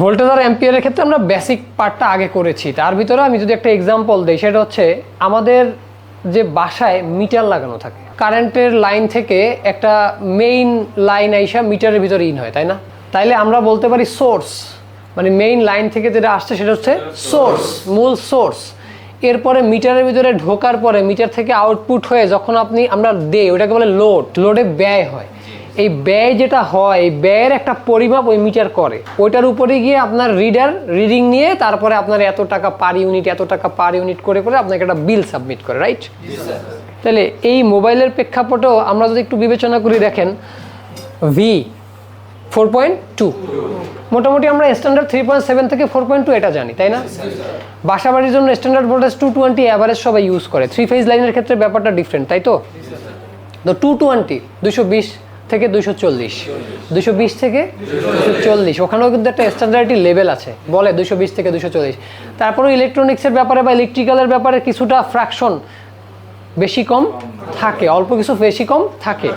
Voltage আর অ্যাম্পিয়ারের ক্ষেত্রে আমরা বেসিক পার্টটা আগে করেছি। তার ভিতরে আমি যদি একটা এক্সাম্পল দিই, সেটা হচ্ছে আমাদের যে বাসায় মিটার লাগানো থাকে। কারেন্টের লাইন থেকে একটা মেইন লাইন আইসা মিটারের ভিতরে ইন হয়, তাই না? তাইলে আমরা বলতে পারি সোর্স মানে মেইন লাইন থেকে যেটা আসছে, সেটা হচ্ছে সোর্স মূল সোর্স এরপরে মিটারের ভিতরে ঢোকার পরে মিটার থেকে আউটপুট হয়ে যখন আপনি, আমরা দেই ওটাকে বলে লোড লোডে ব্যয় হয়। এই ব্যয় যেটা হয় এই ব্যয়ের একটা পরিমাপ ওই মিটার করে। ওইটার উপরে গিয়ে আপনার রিডার রিডিং নিয়ে তারপরে আপনার এত টাকা পার ইউনিট এত টাকা পার ইউনিট করে করে আপনাকে একটা বিল সাবমিট করে রাইট তাহলে এই মোবাইলের প্রেক্ষাপটেও আমরা যদি একটু বিবেচনা করি দেখেন ভি ফোর পয়েন্ট টু মোটামুটি আমরা স্ট্যান্ডার্ড থ্রি পয়েন্ট সেভেন থেকে ফোর পয়েন্ট টু এটা জানি তাই না? বাসা বাড়ির জন্য standard voltage two twenty average সবাই ইউজ করে। থ্রি ফেজ লাইনের ক্ষেত্রে ব্যাপারটা ডিফারেন্ট তাই তো? তো টু টোয়েন্টি দুশো বিশ। থেকে দুশো চল্লিশ। দুশো বিশ থেকে দুশো চল্লিশ। ওখানেও কিন্তু একটা স্ট্যান্ডার্ডি লেভেল আছে। বলে দুশো বিশ থেকে দুশো চল্লিশ। তারপরেও ইলেকট্রনিক্সের ব্যাপারে বা ইলেকট্রিক্যালের ব্যাপারে কিছুটা ফ্র্যাকশন বেশি কম থাকে। অল্প কিছু বেশি কম থাকে।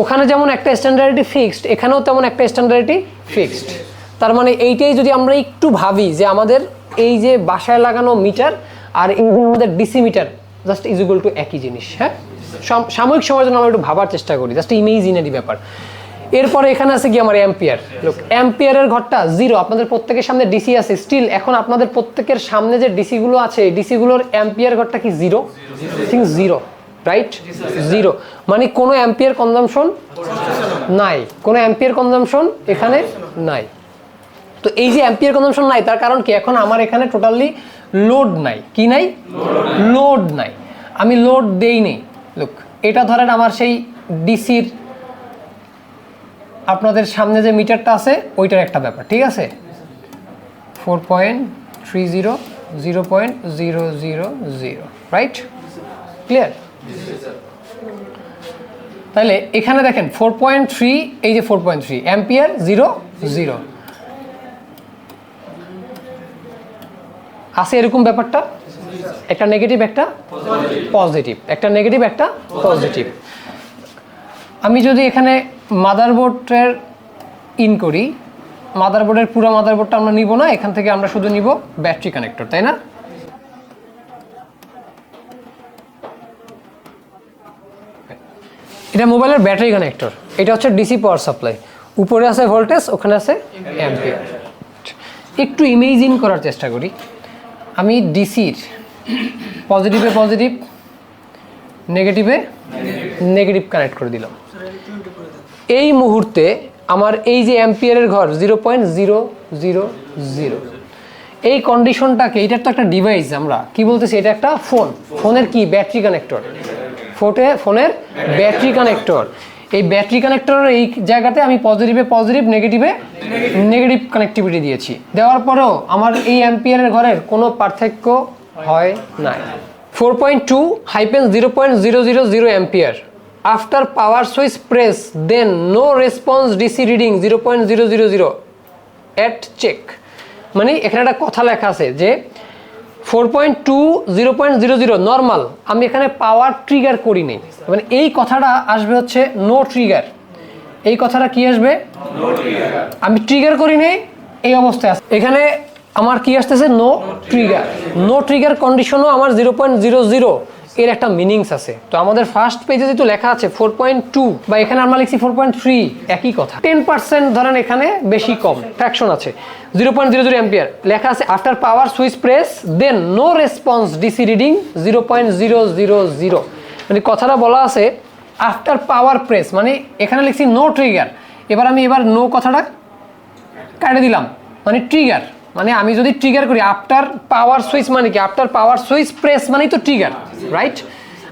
ওখানে যেমন একটা স্ট্যান্ডার্ডি ফিক্সড এখানেও তেমন একটা স্ট্যান্ডার্ডি ফিক্সড তার মানে এইটাই যদি আমরা একটু ভাবি যে আমাদের এই যে বাসায় লাগানো মিটার আর এই যে আমাদের DC meter just equal to একই জিনিস হ্যাঁ? সাময়িক সময়ের জন্য আমরা একটু ভাবার চেষ্টা করি জাস্ট ইমেজিনারি ব্যাপার। এরপরে এখানে আছে কি আমার অ্যাম্পিয়ার লোক অ্যাম্পিয়ারের ঘরটা জিরো আপনাদের প্রত্যেকের সামনে ডিসি আছে স্টিল এখন আপনাদের প্রত্যেকের সামনে যে ডিসিগুলো আছে ডিসিগুলোর অ্যাম্পিয়ার ঘরটা কি zero think zero right zero মানে কোনো অ্যাম্পিয়ার কনজামশন নাই, কোনো অ্যাম্পিয়ার কনজামশন এখানে নাই। তো এই যে অ্যাম্পিয়ার কনজামশন নাই, তার কারণ কি? এখন আমার এখানে টোটালি লোড নাই। কি নাই? লোড নাই। আমি লোড দেই নেই লুক এটা ধরেন আমার সেই ডিসির আপনাদের সামনে যে মিটারটা আছে, ওইটার একটা ব্যাপার, ঠিক আছে? Four point three zero zero point zero zero zero right clear তাহলে এখানে দেখেন ফোর পয়েন্ট থ্রি এই যে four point three ampere zero zero আছে এরকম ব্যাপারটা? একটা নেগেটিভ একটা পজিটিভ একটা নেগেটিভ একটা পজিটিভ আমি যদি এখানে মাদারবোর্ডের ইন করি মাদারবোর্ডের পুরো মাদারবোর্ডটা আমরা নিব না, এখান থেকে আমরা শুধু নিব ব্যাটারি কানেক্টর তাই না? এটা মোবাইলের ব্যাটারি কানেক্টর এটা হচ্ছে ডিসি পাওয়ার সাপ্লাই উপরে আছে ভোল্টেজ ওখানে আছে অ্যাম্পিয়ার একটু ইমেজিন করার চেষ্টা করি। আমি ডিসির পজিটিভে পজিটিভ নেগেটিভে নেগেটিভ কানেক্ট করে দিলাম। এই মুহূর্তে আমার এই যে অ্যাম্পিয়ারের ঘর zero point zero zero zero এই কন্ডিশনটাকে এটার তো একটা ডিভাইস আমরা, কি বলতেছি, এটা একটা ফোন ফোনের কি? ব্যাটারি কানেক্টর ফোটে ফোনের ব্যাটারি কানেক্টর এই ব্যাটারি কানেক্টরের এই জায়গাতে আমি পজিটিভে পজিটিভ নেগেটিভে নেগেটিভ কানেক্টিভিটি দিয়েছি। দেওয়ার পরেও আমার এই অ্যাম্পিয়ারের ঘরের কোনো পার্থক্য হয় না four point two hyphen zero point zero zero zero ampere. After power switch press then no response DC reading zero point zero zero zero at check মানে এখানে একটা কথা লেখা আছে যে four point two zero point zero zero normal আমি এখানে পাওয়ার trigger করি নেই। মানে এই কথাটা আসবে হচ্ছে নো ট্রিগার এই কথাটা কি আসবে? আমি ট্রিগার করি নেই এই অবস্থায় আছে। এখানে আমার কি আসতেছে? নো ট্রিগার নো ট্রিগার কন্ডিশনও আমার জিরো পয়েন্ট জিরো জিরো এর একটা মিনিংস আছে। তো আমাদের ফার্স্ট পেজে যেহেতু লেখা আছে ফোর পয়েন্ট টু বা এখানে আমরা লিখছি ফোর পয়েন্ট থ্রি একই কথা। টেন পার্সেন্ট ধরেন এখানে বেশি কম ফ্র্যাকশন আছে। Zero point zero zero ampere লেখা আছে after power switch press then no response DC reading zero point zero zero zero মানে কথাটা বলা আছে আফটার পাওয়ার প্রেস মানে এখানে লিখছি নো ট্রিগার এবার আমি এবার নো কথাটা কাটে দিলাম মানে ট্রিগার মানে আমি যদি ট্রিগার করি আফটার পাওয়ার সুইচ মানে কি? আফটার পাওয়ার সুইচ প্রেস মানেই তো ট্রিগার রাইট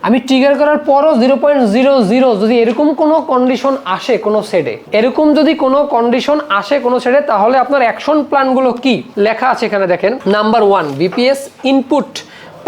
আমি ট্রিগার করার পরও জিরো পয়েন্ট জিরো জিরো যদি এরকম কোনো কন্ডিশন আসে কোনো সেটে এরকম যদি কোনো কন্ডিশন আসে কোনো সেটে তাহলে আপনার অ্যাকশন প্ল্যানগুলো কি? লেখা আছে এখানে দেখেন। Number one BPS input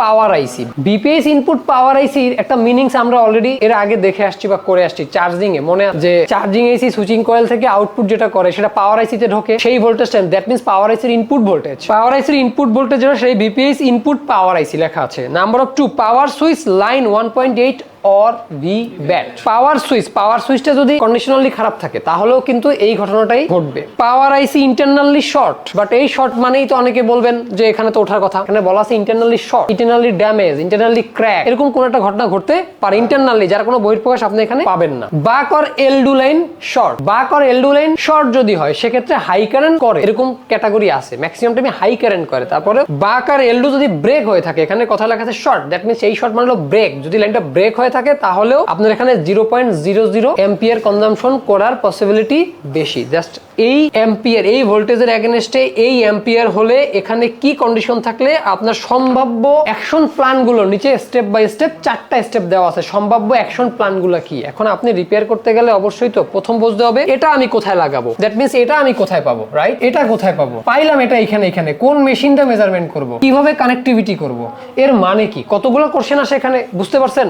power IC BPS input power IC একটা মিনিংস আমরা অলরেডি এর আগে দেখে আসছি বা করে আসছি চার্জিং এ মনে যে চার্জিং এসি সুইচিং কয়েল থেকে আউটপুট যেটা করে সেটা পাওয়ার আইসিতে ঢোকে, সেই ভোল্টেজ ভোল্টেজটা দ্যাট মিনস পাওয়ার আইসির ইনপুট ভোল্টেজ পাওয়ার আইসির ইনপুট ভোল্টেজ সেই বিপিএস ইনপুট পাওয়ার আইসি লেখা আছে। Number of two power switch line one point eight or B bad power switch, power সুইচটা যদি কন্ডিশনালি খারাপ থাকে, তাহলেও কিন্তু এই ঘটনাটাই ঘটবে। Power IC internally short but এই শর্ট মানেই তো অনেকে বলবেন যে এখানে তো ওঠার কথা। এখানে বলা আছে internally short internally damage internally crack এরকম কোন একটা ঘটনা ঘটতে পারে ইন্টারনালি যার কোনো বহির্প্রকাশ আপনি এখানে পাবেন না। বাক অর এলডু লাইন শর্ট বাক অর এলডু লাইন শর্ট যদি হয়, সেক্ষেত্রে হাই কারেন্ট করে। এরকম ক্যাটাগরি আছে। ম্যাক্সিমাম টাইমে হাই কারেন্ট করে। তারপরে বাক আর এলডু যদি ব্রেক হয়ে থাকে, এখানে কথা লেখা আছে শর্ট দ্যাট মিনস এই শর্ট মানে হলো ব্রেক যদি লাইনটা ব্রেক হয়ে থাকে, তাহলেও আপনার এখানে zero point zero zero ampere consumption করার পসিবিলিটি বেশি। জাস্ট এই এম্পিয়ার এই ভোল্টেজের অ্যাগেনস্টে এই এম্পিয়ার হলে এখানে কি কন্ডিশন থাকলে আপনার সম্ভাব্য অ্যাকশন প্ল্যানগুলো নিচে স্টেপ বাই স্টেপ চারটা স্টেপ দেওয়া আছে। সম্ভাব্য অ্যাকশন প্ল্যানগুলো কি? এখন আপনি রিপেয়ার করতে গেলে অবশ্যই তো প্রথম বুঝতে হবে, এটা আমি কোথায় লাগাবো? দ্যাট মিনস এটা আমি কোথায় পাবো রাইট এটা কোথায় পাবো? পাইলাম এটা এখানে এখানে। কোন মেশিনটা মেজারমেন্ট করব? কীভাবে কানেক্টিভিটি করব? এর মানে কি? কতগুলো কোশ্চেন আসে এখানে, বুঝতে পারছেন?